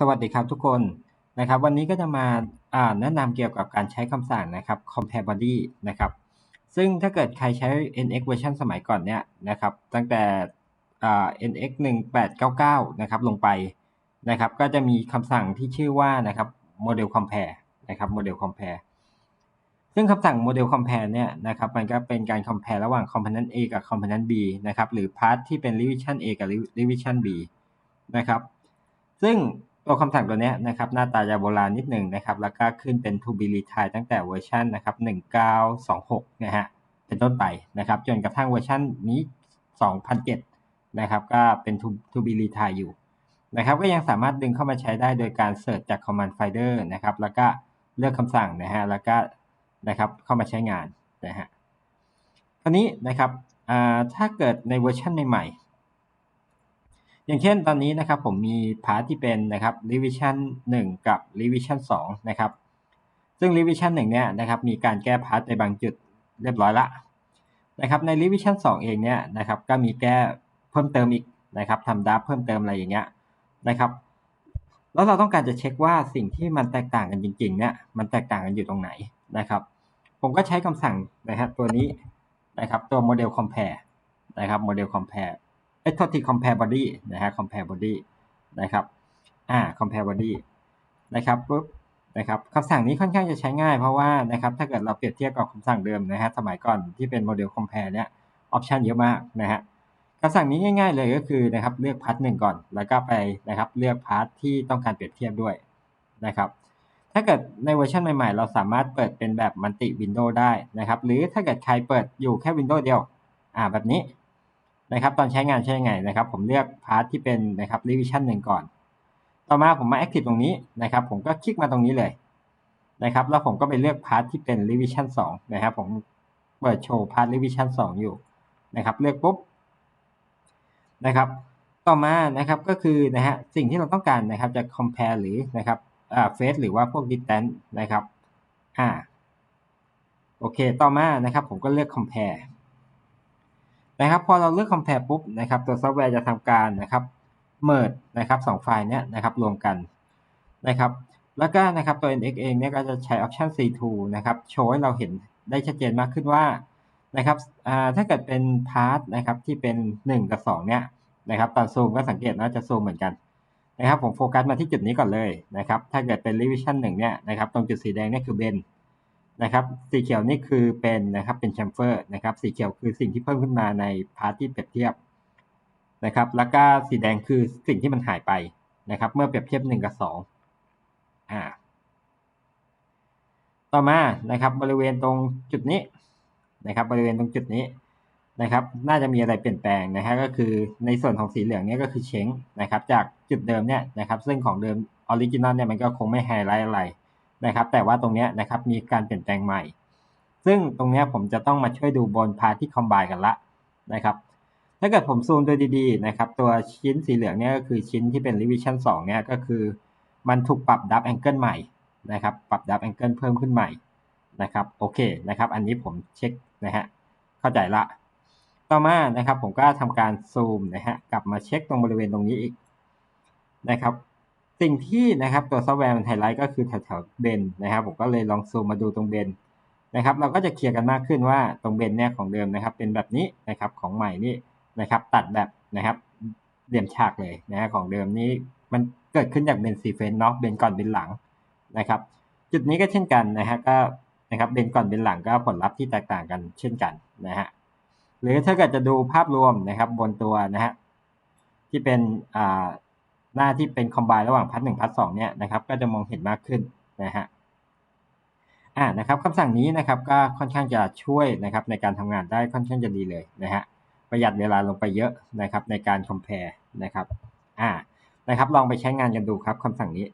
สวัสดีครับทุกคนนะครับ วันนี้ก็จะมาอ่าแนะนำเกี่ยวกับการใช้คำสั่งนะครับ compare body นะครับ ซึ่งถ้าเกิดใครใช้ nx version สมัยก่อนเนี่ยนะครับ ตั้งแต่อ่า nx 1899นะครับลงไปนะครับ ก็จะมีคำสั่งที่ชื่อว่านะครับ model compare นะครับ model compare ซึ่งคำสั่ง model compare เนี่ยนะครับมันก็เป็นการ compare ระหว่าง component A กับ component B นะครับ หรือ part ที่เป็น revision A กับ revision B นะครับ ซึ่ง ตัวคำสั่งตัวนี้นะครับหน้าตาจะโบราณนิดหนึ่งนะครับ แล้วก็ขึ้นเป็น to be retired ตั้งแต่เวอร์ชันนะครับ1926นะฮะเป็นต้นไปนะครับ จนกระทั่งเวอร์ชันนี้2007นะครับ ก็เป็น to, to be retired อยู่นะครับ ก็ยังสามารถดึงเข้ามาใช้ได้โดยการเสิร์ชจาก command finder นะครับ แล้วก็เลือกคำสั่งนะฮะแล้วก็นะครับเข้ามาใช้งานนะฮะคราวนี้นะครับถ้าเกิดในเวอร์ชันใหม่ อย่างเช่นตอนนี้นะครับผมมีพาร์ทที่เป็นนะครับ revision 1 กับ revision 2 นะครับ ซึ่ง revision 1 เนี่ยนะครับมีการแก้พาร์ทในบางจุดเรียบร้อยละนะครับใน revision 2 เองเนี่ยนะครับก็มีแก้เพิ่มเติมอีกนะครับทำดับเพิ่มเติมอะไรอย่างเงี้ยนะครับแล้วเราต้องการจะเช็คว่าสิ่งที่มันแตกต่างกันจริงๆเนี่ยมันแตกต่างกันอยู่ตรงไหนนะครับ ผมก็ใช้คำสั่งนะครับตัวนี้นะครับตัว model compare นะครับ model compare เอ้ยโทษที compare body นะฮะ compare body นะครับอ่า compare body นะครับปุ๊บนะครับคำสั่งนี้ค่อนข้างจะใช้ง่ายเพราะว่านะครับถ้าเกิดเราเปรียบเทียบกับคำสั่งเดิมนะฮะสมัยก่อนที่เป็นโมเดล compare เนี่ยออปชันเยอะมากนะฮะคำสั่งนี้ง่าย ๆ เลยก็คือนะครับเลือกพาร์ทหนึ่งก่อน แล้วก็ไปนะครับเลือกพาร์ทที่ต้องการเปรียบเทียบด้วยนะครับถ้าเกิดในเวอร์ชันใหม่ๆ เราสามารถเปิดเป็นแบบมัลติวินโดว์ได้นะครับหรือถ้าเกิดใครเปิดอยู่แค่วินโดว์เดียวอ่าแบบนี้ นะครับตอนใช้งานใช้ยังไงนะครับ ผมเลือกพาร์ทที่เป็นนะครับ revision หนึ่งก่อน ต่อมาผมมา active ตรงนี้นะครับ ผมก็คลิกมาตรงนี้เลยนะครับ แล้วผมก็ไปเลือกพาร์ทที่เป็น revision 2นะครับ ผมเปิดโชว์พาร์ท revision 2 อยู่นะครับ เลือกปุ๊บนะครับ ต่อมานะครับก็คือนะฮะสิ่งที่เราต้องการนะครับจะ compare หรือนะครับอ่า face หรือว่าพวก distance นะครับอ่าโอเค ต่อมานะครับ ผมก็เลือก compare นะครับพอเราเลือก compare ปุ๊บนะครับตัวซอฟต์แวร์จะทำการนะครับ merge นะครับสองไฟล์เนี้ยนะครับรวมกันนะครับแล้วก็นะครับตัว NX เองเนี่ยก็จะใช้ option C2 นะครับโชว์ให้เราเห็นได้ชัดเจนมากขึ้นว่านะครับถ้าเกิดเป็นพาร์ทนะครับที่เป็น 1 กับ 2 เนี่ยนะครับตอนซูมก็สังเกตว่าจะซูมเหมือนกันนะครับผมโฟกัสมาที่จุดนี้ก่อนเลยนะครับถ้าเกิดเป็น revision 1เนี่ยนะครับตรงจุดสีแดงนี่คือเบน นะครับสีเขียวนี่คือเป็นนะครับเป็นแชมเฟอร์นะครับสีเขียวคือสิ่งที่เพิ่มขึ้นมาในพาร์ทที่เปรียบเทียบนะครับแล้วก็สีแดงคือสิ่งที่มันหายไปนะครับเมื่อเปรียบเทียบหนึ่งกับสองอ่าต่อมานะครับบริเวณตรงจุดนี้นะครับบริเวณตรงจุดนี้นะครับ น่าจะมีอะไรเปลี่ยนแปลงนะฮะก็คือในส่วนของสีเหลืองเนี่ยก็คือเช้งนะครับ จากจุดเดิมเนี่ยนะครับ ซึ่งของเดิมออริจินอลเนี่ยมันก็คงไม่ไฮไลท์อะไร นะครับ แต่ว่าตรงนี้นะครับมีการเปลี่ยนแปลงใหม่ ซึ่งตรงนี้ผมจะต้องมาช่วยดูบนพาที่คอมไบกันละนะครับ ถ้าเกิดผมซูมดูดีๆนะครับตัวชิ้นสีเหลืองเนี่ยก็คือชิ้นที่เป็น revision 2เนี่ยก็คือ มันถูกปรับดับแองเกิลใหม่นะครับ ปรับดับแองเกิลเพิ่มขึ้นใหม่นะครับโอเคนะครับ อันนี้ผมเช็คนะฮะเข้าใจละ ต่อมานะครับ ผมก็ทำการซูมนะฮะกลับมาเช็คตรงบริเวณตรงนี้อีกนะครับ สิ่งที่นะครับตัวซอฟต์แวร์มันไฮไลท์ก็คือแถวๆเบนนะครับ ผมก็เลยลองซูมมาดูตรงเบนนะครับ เราก็จะเคลียร์กันมากขึ้นว่าตรงเบนเนี่ยของเดิมนะครับ เป็นแบบนี้นะครับของใหม่นี่นะครับ ตัดแบบนะครับเหลี่ยมฉากเลยนะฮะของเดิมนี้มันเกิดขึ้นจากเบนซีเฟนเนาะเบนก่อนเบนหลังนะครับ จุดนี้ก็เช่นกันนะฮะก็นะครับเบนก่อนเบนหลังก็ผลลัพธ์ที่แตกต่างกันเช่นกันนะฮะหรือถ้าเกิดจะดูภาพรวมนะครับบนตัวนะฮะที่เป็นอ่า หน้าที่เป็นคอมไบระหว่างพัทหนึ่งพัทสองเนี่ยนะครับก็จะมองเห็นมากขึ้นนะฮะอ่านะครับคำสั่งนี้นะครับก็ค่อนข้างจะช่วยนะครับในการทำงานได้ค่อนข้างจะดีเลยนะฮะประหยัดเวลาลงไปเยอะนะครับในการ compare นะครับอ่านะครับลองไปใช้งานกันดูครับคำสั่งนี้